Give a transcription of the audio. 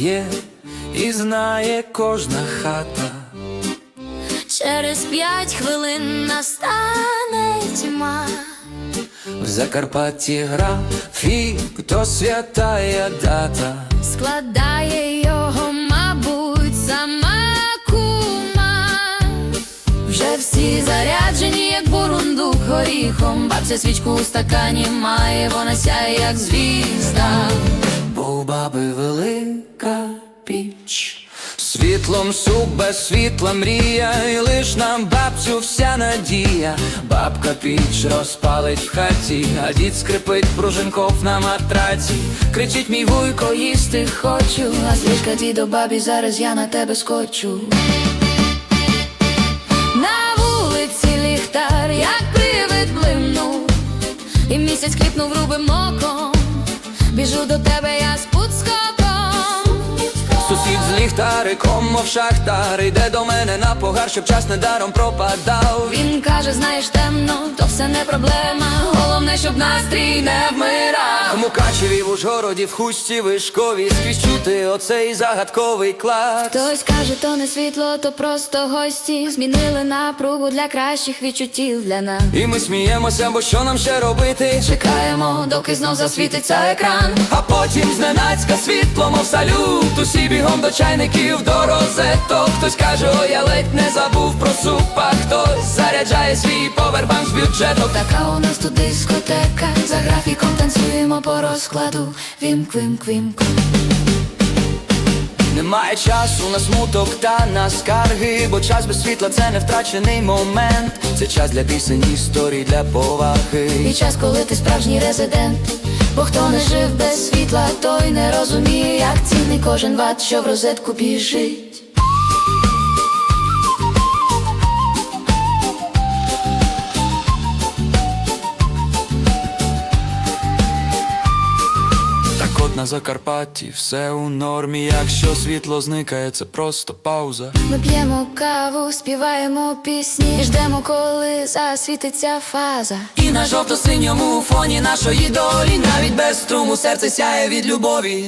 Б'є і знає кожна хата. Через п'ять хвилин настане тьма. В Закарпатті гра фік, то святая дата. Складає його, мабуть, сама кума. Вже всі заряджені, як бурундук горіхом. Бабця свічку у стакані має, вона сяє, як звізда. У баби велика піч. Світлом суп без світла мрія, і лиш нам бабцю вся надія. Бабка піч розпалить в хаті, а дід скрипить пружинков на матраці. Кричить мій вуйко, їсти хочу, А з ліжка дідо бабі, зараз я на тебе скочу. На вулиці ліхтар, як привид блимнув, і місяць кліпнув грубим оком. Біжу до тебе, я з пудскоком. Сусід з ліхтариком, мов шахтар, йде до мене на погар, щоб час недаром пропадав. Він каже, знаєш, темно, то все не проблема. Головне, щоб настрій не вмирав. В Мукачеві в Ужгороді в хусті вишкові скрізь чути оцей загадковий клад. Хтось каже, то не світло, то просто гості. Змінили напругу для кращих відчуттів для нас. І ми сміємося, бо що нам ще робити? Чекаємо, доки знов засвітиться екран. А потім зненацька світло, мов салют Усі бігом до чайників, до розеток Хтось каже, о, я ледь не забув про суп А хтось заряджає свій повербанк з бюджеток Така у нас тут дискотека. За графіком танцюємо по розкладу. Вімк, вімк, вімк. Немає часу на смуток та на скарги Бо час без світла це не втрачений момент Це час для пісень, історій, для поваги І час, коли ти справжній резидент. Бо хто не жив без світла, той не розуміє, як цінний кожен ват, що в розетку біжить. От на Закарпатті все у нормі. Якщо світло зникає, це просто пауза. Ми п'ємо каву, співаємо пісні, і ждемо, коли засвітиться фаза. І на жовто-синьому фоні нашої долі Навіть без струму серце сяє від любові